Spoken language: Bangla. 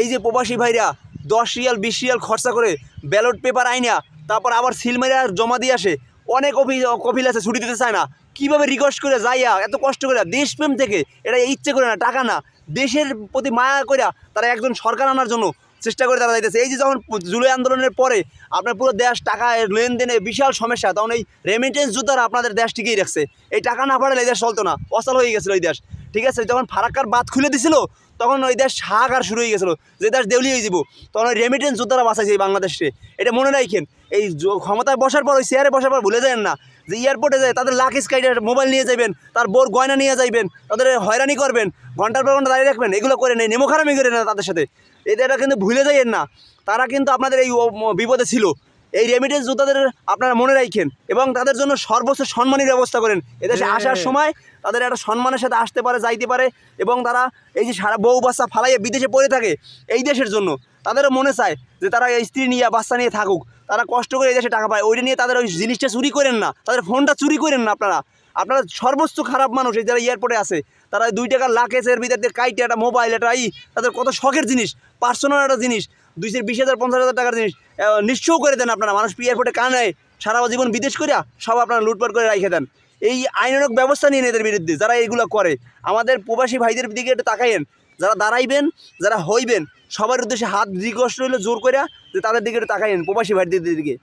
এই যে প্রবাসী ভাইরা, দশ রিয়াল, বিশ রিয়াল খরচা করে ব্যালট পেপার আইনা, তারপর আবার সিল মেরে জমা দিয়ে আসে। অনেক অফিস কপিল আছে, ছুটি দিতে চায় না। কীভাবে রিকোয়েস্ট করে যাইয়া এত কষ্ট করে? দেশপ্রেম থেকে। এটা ইচ্ছে করে না, টাকা না। দেশের প্রতি মায়া করে তারা একজন সরকার আনার জন্য চেষ্টা করে তারা যাইতেছে। এই যে যখন জুলাই আন্দোলনের পরে আপনার পুরো দেশ টাকা লেনদেনে বিশাল সমস্যা, তখন এই রেমিটেন্স যোদ্ধারা আপনাদের দেশ টিকেই রাখছে। এই টাকা না পাঠালে এই দেশ চলতো না। অচল হয়ে গেছিল এই দেশ। ঠিক আছে? যখন ফারাক্কার বাদ খুলে দিছিল তখন ওই দেশ হাহাকার শুরু হয়ে গেছিল। যে দেশ দেউলি হয়ে যাব, তখন ওই রেমিটেন্স যোদ্ধারা বাঁচাইছে এই বাংলাদেশে এটা মনে রাখেন, এই ক্ষমতায় বসার পর, ওই চেয়ারে বসার পর ভুলে যায় না, যে এয়ারপোর্টে যায়, তাদের লাখ স্কাইডের মোবাইল নিয়ে যাবেন তার বোর গয়না নিয়ে যাইবেন, তাদের হয়রানি করবেন, ঘণ্টার পর ঘণ্টা দাঁড়িয়ে রাখবেন, এগুলো করে নেই, নেমো খারামি করে না তাদের সাথে। এদের কিন্তু ভুলে যাইয়েন না। তারা কিন্তু আপনাদের এই বিপদে ছিল। এই রেমিটেন্স যোদ্ধাদের আপনারা মনে রাখেন এবং তাদের জন্য সর্বোচ্চ সম্মানের ব্যবস্থা করেন। এদেশে হ্যাঁ। আসার সময় তাদের একটা সম্মানের সাথে আসতে পারে যাইতে পারে এবং তারা এই যে সারা বউ বাচ্চা ফালাইয়ে বিদেশে পড়ে থাকে এই দেশের জন্য তাদেরও মনে চায় যে তারা এই স্ত্রী নিয়ে বাচ্চা নিয়ে থাকুক। তারা কষ্ট করে এই দেশে টাকা পায় ওইটা নিয়ে তাদের ওই জিনিসটা চুরি করেন না তাদের ফোনটা চুরি করেন না আপনারা। আপনারা সর্বোচ্চ খারাপ মানুষ এই যারা এয়ারপোর্টে আছে তারা দুই টাকার লাখেসের ভিতরে কাইটে একটা মোবাইল একটা ই তাদের কত শখের জিনিস পার্সোনাল একটা জিনিস। দুইশো, বিশ হাজার, পঞ্চাশ হাজার টাকার জিনিস নিশ্চয় করে দেন আপনারা। মানুষ এয়ারপোর্টে কানায় সারা জীবন বিদেশ করিয়া সব আপনারা লুটপাট করে রেখে দেন। এই আইনানক ব্যবস্থা নিয়ে এদের বিরুদ্ধে, যারা এইগুলো করে। আমাদের প্রবাসী ভাইদের দিকে একটু তাকাইয়েন, যারা দাঁড়াইবেন, যারা হইবেন, সবার উদ্দেশ্যে হাত রিকোয়েস্ট রইল জোর করে যে তাদের দিকে একটু তাকাইয়েন, প্রবাসী ভাইদের দিকে।